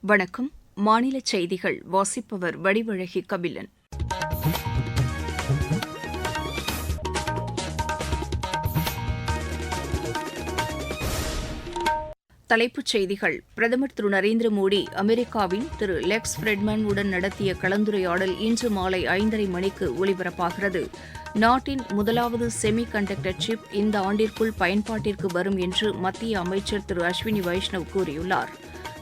வணக்கம். மாநில செய்திகள். வாசிப்பவர் வடிவழகி கபிலன். தலைப்புச் செய்திகள். பிரதமர் திரு நரேந்திர மோடி அமெரிக்காவின் திரு லெக்ஸ் ஃப்ரெட்மேன் உடன் நடத்திய கலந்துரையாடல் இன்று மாலை ஐந்தரை மணிக்கு ஒலிபரப்பாகிறது நாட்டின் முதலாவது செமி கண்டக்டர் சிப் இந்த ஆண்டிற்குள் பயன்பாட்டிற்கு வரும் என்று மத்திய அமைச்சர் திரு அஸ்வினி வைஷ்ணவ் கூறியுள்ளார்.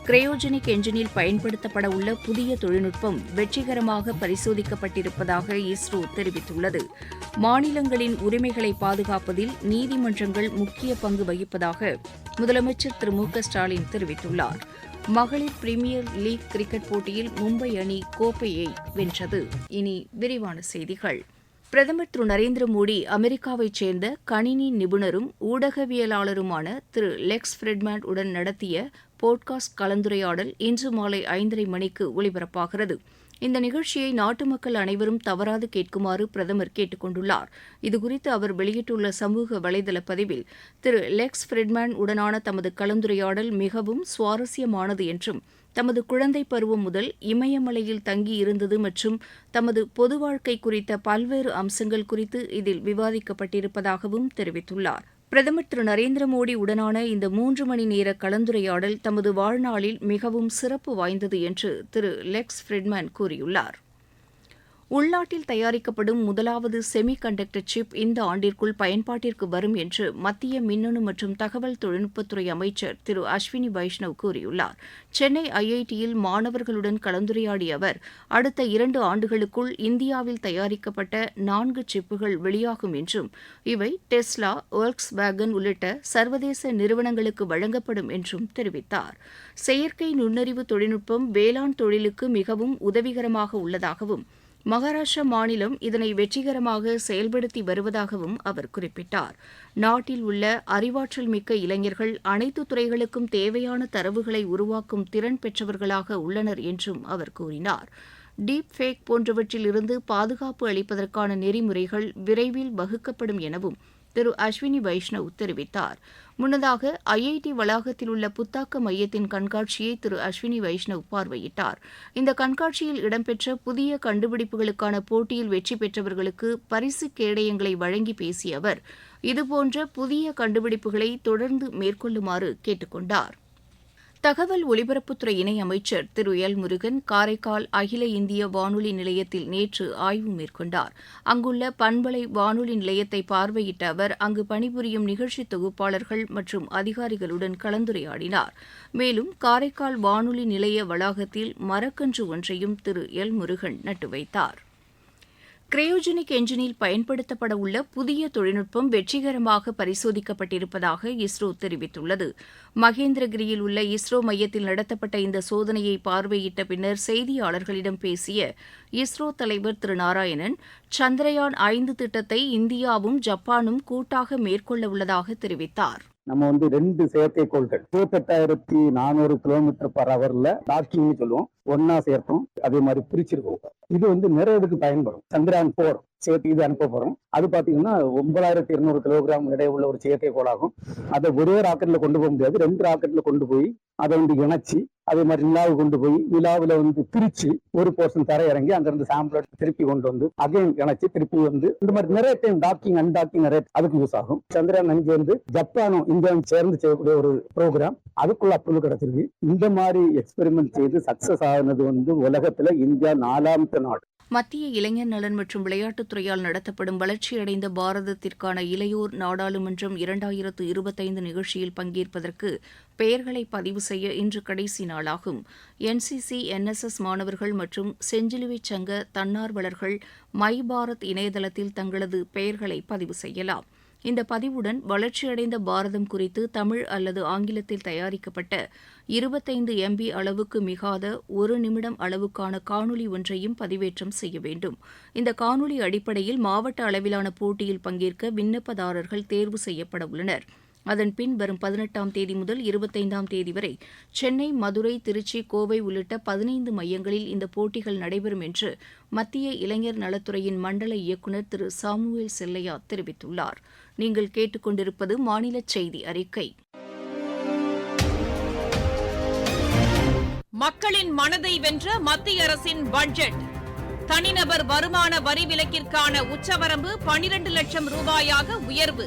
கிரையோஜெனிக் என்ஜினில் பயன்படுத்தப்பட உள்ள புதிய தொழில்நுட்பம் வெற்றிகரமாக பரிசோதிக்கப்பட்டிருப்பதாக இஸ்ரோ தெரிவித்துள்ளது. மாநிலங்களின் உரிமைகளை பாதுகாப்பதில் நீதிமன்றங்கள் முக்கிய பங்கு வகிப்பதாக முதலமைச்சர் திரு மு க ஸ்டாலின் தெரிவித்துள்ளார். மகளிர் பிரீமியர் லீக் கிரிக்கெட் போட்டியில் மும்பை அணி கோப்பையை வென்றது. இனி விரிவான செய்திகள். பிரதமர் திரு நரேந்திர மோடி அமெரிக்காவைச் சேர்ந்த கணினி நிபுணரும் ஊடகவியலாளருமான திரு லெக்ஸ் ஃப்ரெட்மேன் உடன் நடத்திய போட்காஸ்ட் கலந்துரையாடல் இன்று மாலை ஐந்தரை மணிக்கு ஒலிபரப்பாகிறது இந்த நிகழ்ச்சியை நாட்டு மக்கள் அனைவரும் தவறாது கேட்குமாறு பிரதமர் கேட்டுக் கொண்டுள்ளார் இதுகுறித்து அவர் வெளியிட்டுள்ள சமூக வலைதள பதிவில் திரு. லெக்ஸ் ஃப்ரெட்மேன் உடனான தமது கலந்துரையாடல் மிகவும் சுவாரஸ்யமானது என்றும் தமது குழந்தை பருவம் முதல் இமயமலையில் தங்கி இருந்தது மற்றும் தமது பொது வாழ்க்கை குறித்த பல்வேறு அம்சங்கள் குறித்து இதில் விவாதிக்கப்பட்டிருப்பதாகவும் தெரிவித்துள்ளார். பிரதமர் திரு நரேந்திர மோடி உடனான இந்த மூன்று மணி நேர கலந்துரையாடல் தமது வாழ்நாளில் மிகவும் சிறப்பு வாய்ந்தது என்று திரு லெக்ஸ் ஃபிரிட்மேன் கூறியுள்ளார். உள்நாட்டில் தயாரிக்கப்படும் முதலாவது செமி கண்டக்டர் சிப் இந்த ஆண்டிற்குள் பயன்பாட்டிற்கு வரும் என்று மத்திய மின்னணு மற்றும் தகவல் தொழில்நுட்பத்துறை அமைச்சர் திரு அஸ்வினி வைஷ்ணவ் கூறியுள்ளார். சென்னை ஐஐடியில் மாணவர்களுடன் கலந்துரையாடிய அவர் அடுத்த இரண்டு ஆண்டுகளுக்குள் இந்தியாவில் தயாரிக்கப்பட்ட நான்கு சிப்புகள் வெளியாகும் என்றும் இவை டெஸ்லா ஒர்க்ஸ் வேகன் உள்ளிட்ட சர்வதேச நிறுவனங்களுக்கு வழங்கப்படும் என்றும் தெரிவித்தார். செயற்கை நுண்ணறிவு தொழில்நுட்பம் வேளாண் தொழிலுக்கு மிகவும் உதவிகரமாக உள்ளதாகவும் மகாராஷ்டிரா மாநிலம் இதனை வெற்றிகரமாக செயல்படுத்தி வருவதாகவும் அவர் குறிப்பிட்டார். நாட்டில் உள்ள அறிவாற்றல் மிக்க இளைஞர்கள் அனைத்து துறைகளுக்கும் தேவையான தரவுகளை உருவாக்கும் திறன் பெற்றவர்களாக உள்ளனர் என்றும் அவர் கூறினார். டீப் ஃபேக் போன்றவற்றில் இருந்து பாதுகாப்பு அளிப்பதற்கான நெறிமுறைகள் விரைவில் வகுக்கப்படும் எனவும் திரு அஸ்வினி வைஷ்ணவ் தெரிவித்தாா் முன்னதாக ஐஐடி வளாகத்தில் உள்ள புத்தாக்க மையத்தின் கண்காட்சியை திரு அஸ்வினி வைஷ்ணவ் பார்வையிட்டார். இந்த கண்காட்சியில் இடம்பெற்ற புதிய கண்டுபிடிப்புகளுக்கான போட்டியில் வெற்றி பெற்றவர்களுக்கு பரிசு கேடயங்களை வழங்கி பேசிய அவர் இதுபோன்ற புதிய கண்டுபிடிப்புகளை தொடர்ந்து மேற்கொள்ளுமாறு கேட்டுக்கொண்டார். தகவல் ஒலிபரப்புத்துறை இணையமைச்சர் திரு எல். முருகன் காரைக்கால் அகில இந்திய வானொலி நிலையத்தில் நேற்று ஆய்வு மேற்கொண்டார். அங்குள்ள பண்பலை வானொலி நிலையத்தை பார்வையிட்ட அவர் அங்கு பணிபுரியும் நிகழ்ச்சி தொகுப்பாளர்கள் மற்றும் அதிகாரிகளுடன் கலந்துரையாடினார். மேலும் காரைக்கால் வானொலி நிலைய வளாகத்தில் மரக்கன்று ஒன்றையும் திரு எல். முருகன் நட்டு வைத்தார். கிரையோஜெனிக் என்ஜினில் பயன்படுத்தப்பட உள்ள புதிய தொழில்நுட்பம் வெற்றிகரமாக பரிசோதிக்கப்பட்டிருப்பதாக இஸ்ரோ தெரிவித்துள்ளது. மகேந்திரகிரியில் உள்ள இஸ்ரோ மையத்தில் நடத்தப்பட்ட இந்த சோதனையை பார்வையிட்ட பின்னர் செய்தியாளர்களிடம் பேசிய இஸ்ரோ தலைவர் திரு நாராயணன் சந்திரயான் ஐந்து திட்டத்தை இந்தியாவும் ஜப்பானும் கூட்டாக மேற்கொள்ள உள்ளதாக தெரிவித்தார். நம்ம வந்து ரெண்டு செயற்கைக்கோள்கள். இருபத்தெட்டாயிரத்தி நானூறு கிலோமீட்டர் பர் ஹவர்ல டாக்கிங்னு சொல்லுவோம். ஒன்னா சேர்த்தோம். அதே மாதிரி பிரிச்சிருக்கோம். இது வந்து நிறைய இதுக்கு பயன்படும். சந்திரான் போர் சேர்த்து இது அனுப்ப போறோம். அது பாத்தீங்கன்னா ஒன்பதாயிரத்தி இருநூறு கிலோகிராம் எடை உள்ள ஒரு செயற்கைக்கோளாகும் அதை ஒரே ராக்கெட்ல கொண்டு போக முடியாது. ரெண்டு ராக்கெட்ல கொண்டு போய் அதை வந்து இணைச்சி அதே மாதிரி நிலாவு கொண்டு போய் நிலாவில் வந்து பிரிச்சு ஒரு போர்ஷன் தர இறங்கி அங்கிருந்து சாம்பிள் திருப்பி கொண்டு வந்து அகைன் இணைச்சு திருப்பி வந்து இந்த மாதிரி நிறைய டைம் டாக்கிங் அன்டாக்கிங் நிறைய அதுக்கு யூஸ் ஆகும். சந்திரன் அஞ்சு வந்து ஜப்பானும் இந்தியாவும் சேர்ந்து செய்யக்கூடிய ஒரு ப்ரோக்ராம் அதுக்குள்ள அப்ரூவல் கிடைச்சிருக்கு. இந்த மாதிரி எக்ஸ்பெரிமெண்ட் செய்து சக்சஸ் ஆனது வந்து உலகத்துல இந்தியா நாலாமത്തെ நாடு. மத்திய இளைஞர் நலன் மற்றும் விளையாட்டுத்துறையால் நடத்தப்படும் வளர்ச்சியடைந்த பாரதத்திற்கான இளையோர் நாடாளுமன்றம் இரண்டாயிரத்து இருபத்தைந்து நிகழ்ச்சியில் பங்கேற்பதற்கு பெயர்களை பதிவு செய்ய இன்று கடைசி நாளாகும். என்சிசி என்எஸ்எஸ் மாணவர்கள் மற்றும் செஞ்சிலுவைச் சங்க தன்னார்வலர்கள் மை பாரத் இணையதளத்தில் தங்களது பெயர்களை பதிவு செய்யலாம். இந்த பதிவுடன் வளர்ச்சியடைந்த பாரதம் குறித்து தமிழ் அல்லது ஆங்கிலத்தில் தயாரிக்கப்பட்ட இருபத்தைந்து எம்பி அளவுக்கு மிகாத ஒரு நிமிடம் அளவுக்கான காணொலி ஒன்றையும் பதிவேற்றம் செய்ய வேண்டும். இந்த காணொலி அடிப்படையில் மாவட்ட அளவிலான போட்டியில் பங்கேற்க விண்ணப்பதாரர்கள் தேர்வு செய்யப்படவுள்ளனர் அதன்பின் வரும் பதினெட்டாம் தேதி முதல் இருபத்தைந்தாம் தேதி வரை சென்னை மதுரை திருச்சி கோவை உள்ளிட்ட பதினைந்து மையங்களில் இந்த போட்டிகள் நடைபெறும் என்று மத்திய இளைஞர் நலத்துறையின் மண்டல இயக்குநர் திரு. சாமுவேல் செல்லையா தெரிவித்துள்ளார். நீங்கள் கேட்டுக்கொண்டிருப்பது மாநில செய்தி அறிக்கை. மக்களின் மனதை வென்ற மத்திய அரசின் பட்ஜெட். தனிநபர் வருமான வரி விலக்கிற்கான உச்சவரம்பு பனிரண்டு லட்சம் ரூபாயாக உயர்வு.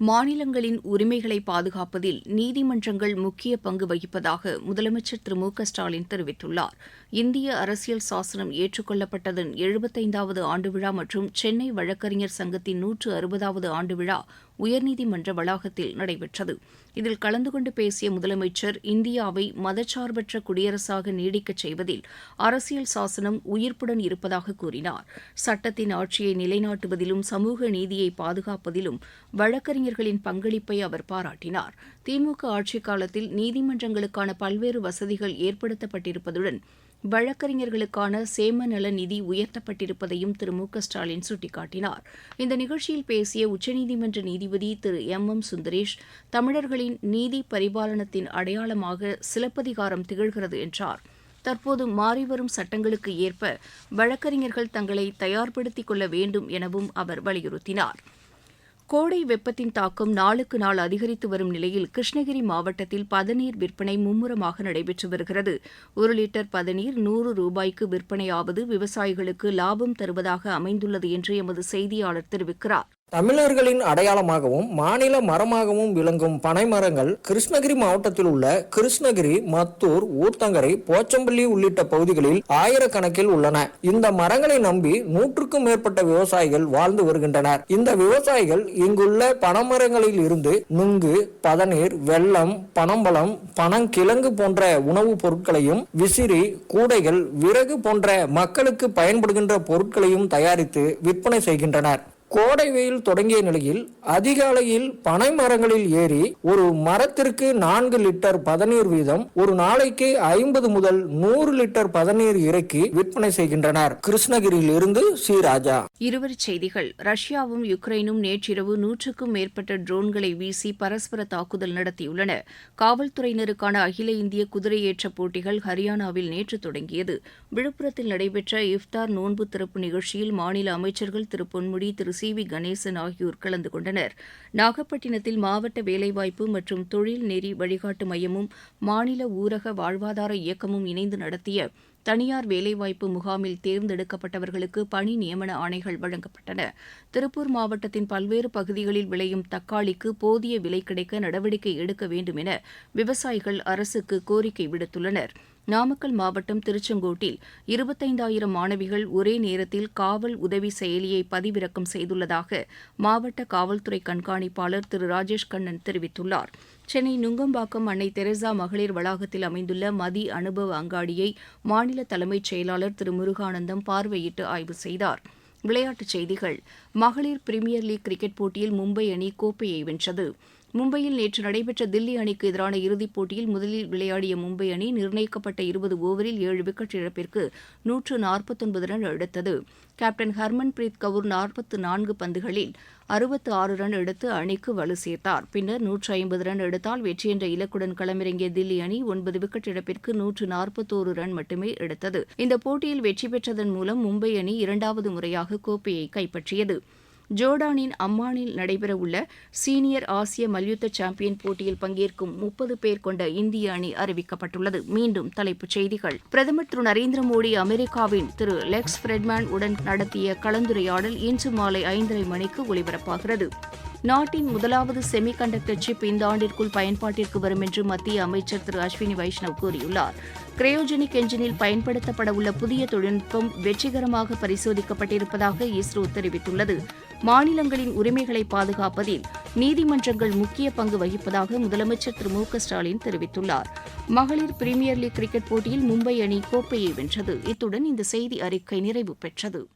மாநிலங்களின் உரிமைகளை பாதுகாப்பதில் நீதிமன்றங்கள் முக்கிய பங்கு வகிப்பதாக முதலமைச்சர் திரு மு க ஸ்டாலின் தெரிவித்துள்ளார். இந்திய அரசியல் சாசனம் ஏற்றுக்கொள்ளப்பட்டதன் எழுபத்தைந்தாவது ஆண்டு விழா மற்றும் சென்னை வழக்கறிஞர் சங்கத்தின் நூற்று அறுபதாவது ஆண்டு விழா உயர்நீதிமன்ற வளாகத்தில் நடைபெற்றது. இதில் கலந்து கொண்டு பேசிய முதலமைச்சர் இந்தியாவை மதச்சார்பற்ற குடியரசாக நீடிக்கச் செய்வதில் அரசியல் சாசனம் உயிர்ப்புடன் இருப்பதாக கூறினார். சட்டத்தின் ஆட்சியை நிலைநாட்டுவதிலும் சமூக நீதியை பாதுகாப்பதிலும் வழக்கறிஞர்களின் பங்களிப்பை அவர் பாராட்டினார். திமுக ஆட்சிக் காலத்தில் நீதிமன்றங்களுக்கான பல்வேறு வசதிகள் ஏற்படுத்தப்பட்டிருப்பதுடன் வழக்கறிஞர்களுக்கான சேம நல நிதி உயர்த்தப்பட்டிருப்பதையும் திரு மு க ஸ்டாலின் சுட்டிக்காட்டினார். இந்த நிகழ்ச்சியில் பேசிய உச்சநீதிமன்ற நீதிபதி திரு எம் எம் சுந்தரேஷ் தமிழர்களின் நீதி பரிபாலனத்தின் அடையாளமாக சிலப்பதிகாரம் திகழ்கிறது என்றார். தற்போது மாறிவரும் சட்டங்களுக்கு ஏற்ப வழக்கறிஞர்கள் தங்களை தயார்படுத்திக் கொள்ள வேண்டும் எனவும் அவர் வலியுறுத்தினார். கோடை வெப்பத்தின் தாக்கம் நாளுக்கு நாள் அதிகரித்து வரும் நிலையில் கிருஷ்ணகிரி மாவட்டத்தில் பதநீர் விற்பனை மும்முரமாக நடைபெற்று வருகிறது. ஒரு லிட்டர் பதநீர் நூறு ரூபாய்க்கு விற்பனையாவது விவசாயிகளுக்கு லாபம் தருவதாக அமைந்துள்ளது என்று எமது செய்தியாளர் தெரிவிக்கிறார். தமிழர்களின் அடையாளமாகவும் மாநில மரமாகவும் விளங்கும் பனைமரங்கள் கிருஷ்ணகிரி மாவட்டத்தில் உள்ள கிருஷ்ணகிரி மத்தூர் ஊத்தங்கரை போச்சம்பள்ளி உள்ளிட்ட பகுதிகளில் ஆயிரக்கணக்கில் உள்ளன. இந்த மரங்களை நம்பி நூற்றுக்கும் மேற்பட்ட விவசாயிகள் வாழ்ந்து வருகின்றனர். இந்த விவசாயிகள் இங்குள்ள பனைமரங்களில் இருந்து நுங்கு பதநீர் வெள்ளம் பனம்பழம் பனங்கிழங்கு போன்ற உணவுப் பொருட்களையும் விசிறி கூடைகள் விறகு போன்ற மக்களுக்கு பயன்படுகின்ற பொருட்களையும் தயாரித்து விற்பனை செய்கின்றனர். கோடை வெயில் தொடங்கிய நிலையில் அதிகாலையில் பனை மரங்களில் ஏறி ஒரு மரத்திற்கு நான்கு லிட்டர் பதநீர் வீதம் ஒரு நாளைக்கு ஐம்பது முதல் நூறு லிட்டர் பதநீர் இறக்கி விற்பனை செய்கின்றனர். கிருஷ்ணகிரியில் இருந்து ஸ்ரீராஜா இருவர் செய்திகள். ரஷ்யாவும் யுக்ரைனும் நேற்றிரவு நூற்றுக்கும் மேற்பட்ட ட்ரோன்களை வீசி பரஸ்பர தாக்குதல் நடத்தியுள்ளன. காவல்துறையினருக்கான அகில இந்திய குதிரையேற்ற போட்டிகள் ஹரியானாவில் நேற்று தொடங்கியது. விழுப்புரத்தில் நடைபெற்ற இஃப்தார் நோன்பு திறப்பு நிகழ்ச்சியில் மாநில அமைச்சர்கள் திரு. பொன்முடி திரு. சி வி கணேசன் ஆகியோர் கலந்து கொண்டனர். நாகப்பட்டினத்தில் மாவட்ட வேலைவாய்ப்பு மற்றும் தொழில் நெறி வழிகாட்டு மையமும் மாநில ஊரக வாழ்வாதார இயக்கமும் இணைந்து நடத்திய தனியார் வேலைவாய்ப்பு முகாமில் தேர்ந்தெடுக்கப்பட்டவர்களுக்கு பணி நியமன ஆணைகள் வழங்கப்பட்டன. திருப்பூர் மாவட்டத்தின் பல்வேறு பகுதிகளில் விளையும் தக்காளிக்கு போதிய விலை கிடைக்க நடவடிக்கை எடுக்க வேண்டும் என விவசாயிகள் அரசுக்கு கோரிக்கை விடுத்துள்ளனர். நாமக்கல் மாவட்டம் திருச்செங்கோட்டில் இருபத்தைந்தாயிரம் மாணவிகள் ஒரே நேரத்தில் காவல் உதவி செயலியை பதிவிறக்கம் செய்துள்ளதாக மாவட்ட காவல்துறை கண்காணிப்பாளர் திரு ராஜேஷ் கண்ணன் தெரிவித்துள்ளார். சென்னை நுங்கம்பாக்கம் அன்னை தெரசா மகளிர் வளாகத்தில் அமைந்துள்ள மதி அனுபவ அங்காடியை மாநில தலைமைச் செயலாளர் திரு முருகானந்தம் பார்வையிட்டு ஆய்வு செய்தார். விளையாட்டுச் செய்திகள். மகளிர் பிரீமியர் லீக் கிரிக்கெட் போட்டியில் மும்பை அணி கோப்பையை வென்றது. மும்பையில் நேற்று நடைபெற்ற தில்லி அணிக்கு எதிரான இறுதிப் போட்டியில் முதலில் விளையாடிய மும்பை அணி நிர்ணயிக்கப்பட்ட இருபது ஓவரில் ஏழு விக்கெட் இழப்பிற்கு நூற்று நாற்பத்தொன்பது ரன் எடுத்தது. கேப்டன் ஹர்மன் பிரீத் கவுர் நாற்பத்து நான்கு பந்துகளில் அறுபத்து ஆறு ரன் எடுத்து அணிக்கு வலு சேர்த்தார். பின்னர் நூற்று ஐம்பது ரன் எடுத்தால் வெற்றி என்ற இலக்குடன் களமிறங்கிய தில்லி அணி ஒன்பது விக்கெட் இழப்பிற்கு நூற்று நாற்பத்தோரு ரன் மட்டுமே எடுத்தது. இந்த போட்டியில் வெற்றி பெற்றதன் மூலம் மும்பை அணி இரண்டாவது முறையாக கோப்பையை கைப்பற்றியது. ஜோர்டானின் அம்மானில் நடைபெறவுள்ள சீனியர் ஆசிய மல்யுத்த சாம்பியன் போட்டியில் பங்கேற்கும் முப்பது பேர் கொண்ட இந்திய அணி அறிவிக்கப்பட்டுள்ளது. மீண்டும் தலைப்புச் செய்திகள். பிரதமர் திரு நரேந்திர மோடி அமெரிக்காவின் திரு லெக்ஸ் ஃப்ரெட்மேன் உடன் நடத்திய கலந்துரையாடல் இன்று மாலை ஐந்தரை மணிக்கு ஒலிபரப்பாகிறது. நாட்டின் முதலாவது செமி கண்டக்டர் சிப் இந்த ஆண்டிற்குள் பயன்பாட்டிற்கு வரும் என்று மத்திய அமைச்சர் திரு அஸ்வினி வைஷ்ணவ் கூறியுள்ளார். கிரையோஜெனிக் என்ஜினில் பயன்படுத்தப்பட உள்ள புதிய தொழில்நுட்பம் வெற்றிகரமாக பரிசோதிக்கப்பட்டிருப்பதாக இஸ்ரோ தெரிவித்துள்ளது. மாநிலங்களின் உரிமைகளை பாதுகாப்பதில் நீதிமன்றங்கள் முக்கிய பங்கு வகிப்பதாக முதலமைச்சர் திரு மு க ஸ்டாலின் தெரிவித்துள்ளார். மகளிர் பிரீமியர் லீக் கிரிக்கெட் போட்டியில் மும்பை அணி கோப்பையை வென்றது. இத்துடன் இந்த செய்தி அறிக்கை நிறைவு பெற்றது.